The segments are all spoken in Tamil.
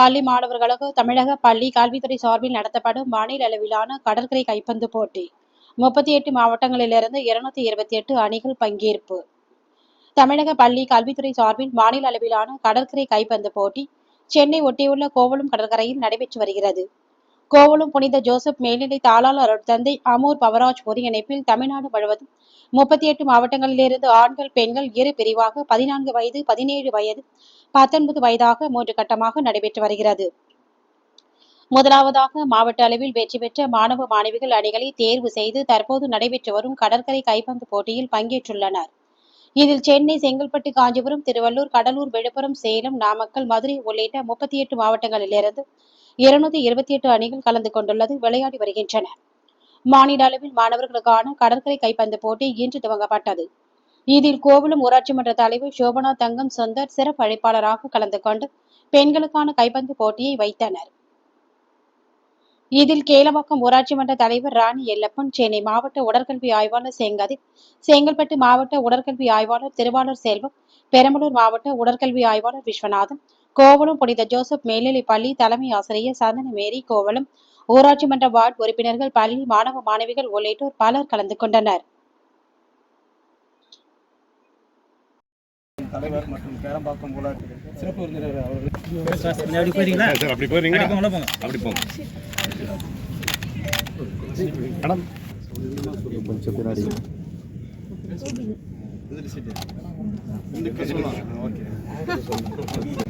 பள்ளி மாணவர்களுக்கு தமிழக பள்ளி கல்வித்துறை சார்பில் நடத்தப்படும் மாநில அளவிலான கடற்கரை கைப்பந்து போட்டி. முப்பத்தி எட்டு மாவட்டங்களிலிருந்து இருநூத்தி இருபத்தி எட்டு அணிகள் பங்கேற்பு. தமிழக பள்ளி கல்வித்துறை சார்பில் மாநில அளவிலான கடற்கரை கைப்பந்து போட்டி சென்னை ஒட்டியுள்ள கோவளம் கடற்கரையில் நடைபெற்று வருகிறது. கோவளம் புனித ஜோசப் மேல்நிலை தாளாளர் தந்தை அமூர் பவராஜ் ஒருங்கிணைப்பில் தமிழ்நாடு முழுவதும் முப்பத்தி எட்டு மாவட்டங்களிலிருந்து ஆண்கள் பெண்கள் இரு பிரிவாக பதினான்கு வயது பதினேழு வயது பத்தொன்பது வயதாக மூன்று கட்டமாக நடைபெற்று வருகிறது. முதலாவதாக மாவட்ட அளவில் வெற்றி பெற்ற மாணவ மாணவிகள் அணிகளை தேர்வு செய்து தற்போது நடைபெற்று வரும் கடற்கரை கைப்பந்து போட்டியில் பங்கேற்றுள்ளனர். இதில் சென்னை செங்கல்பட்டு காஞ்சிபுரம் திருவள்ளூர் கடலூர் விழுப்புரம் சேலம் நாமக்கல் மதுரை உள்ளிட்ட முப்பத்தி எட்டு மாவட்டங்களிலிருந்து இருநூத்தி இருபத்தி எட்டு அணிகள் கலந்து கொண்டுள்ளது விளையாடி வருகின்றன. மாநில அளவில் மாணவர்களுக்கான கடற்கரை கைப்பந்து போட்டி இன்று துவங்கப்பட்டது. இதில் கோவளம் ஊராட்சி மன்ற தலைவர் சோபனா தங்கம் சுந்தர் சிறப்பு அழைப்பாளராக கலந்து கொண்டு பெண்களுக்கான கைப்பந்து போட்டியை வைத்தனர். இதில் கேளவாக்கம் ஊராட்சி மன்ற தலைவர் ராணி எல்லப்பன் சென்னை மாவட்ட உடற்கல்வி ஆய்வாளர் செங்கதிர் செங்கல்பட்டு மாவட்ட உடற்கல்வி ஆய்வாளர் திருவாளர் செல்வம் பெரம்பலூர் மாவட்ட உடற்கல்வி ஆய்வாளர் விஸ்வநாதன் கோவளம் புனித ஜோசப் மேல்நிலைப் பள்ளி தலைமை ஆசிரியர் சந்தன மேரி கோவளம் ஊராட்சி மன்ற வார்டு உறுப்பினர்கள் பள்ளி மாணவ மாணவிகள் உள்ளிட்டோர் பலர் கலந்து கொண்டனர். தலைவர் மற்றும் பேரம்பாக்கம் ஊராட்சி சிறப்பு விருந்தினர் அவர்கள். அப்படி போறீங்களா சார் அப்படி போறீங்களா அப்படி போங்க, உள்ள போங்க. அப்படி போங்க. மேடம். கொஞ்சம் பின்னாடி ஓகே.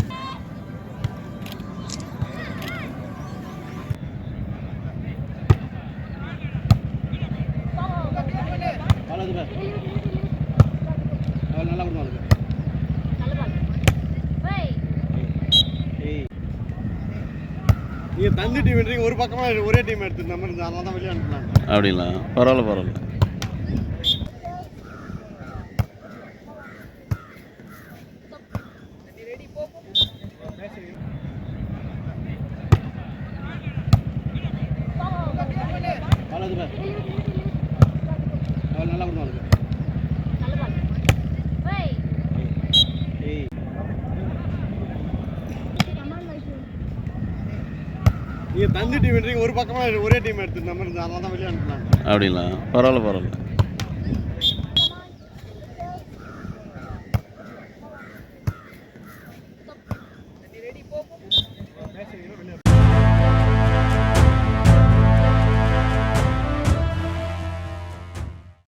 நல்லா பண்ணுவாங்க. நீங்க தந்தி டீம் எடுறீங்க ஒரு பக்கமா ஒரே டீம் எடுத்து நம்ம அதனால தான் வெளியே அனுப்பலாம் அப்படிங்களா? பரவாயில்ல பரவாயில்ல. நீங்கள் தந்தி டீம் ஒரு பக்கமாக ஒரே டீம் எடுத்து நம்ம அதனால தான் வெளியே அனுப்பலாம் அப்படிங்களா? பரவாயில்ல பரவாயில்ல.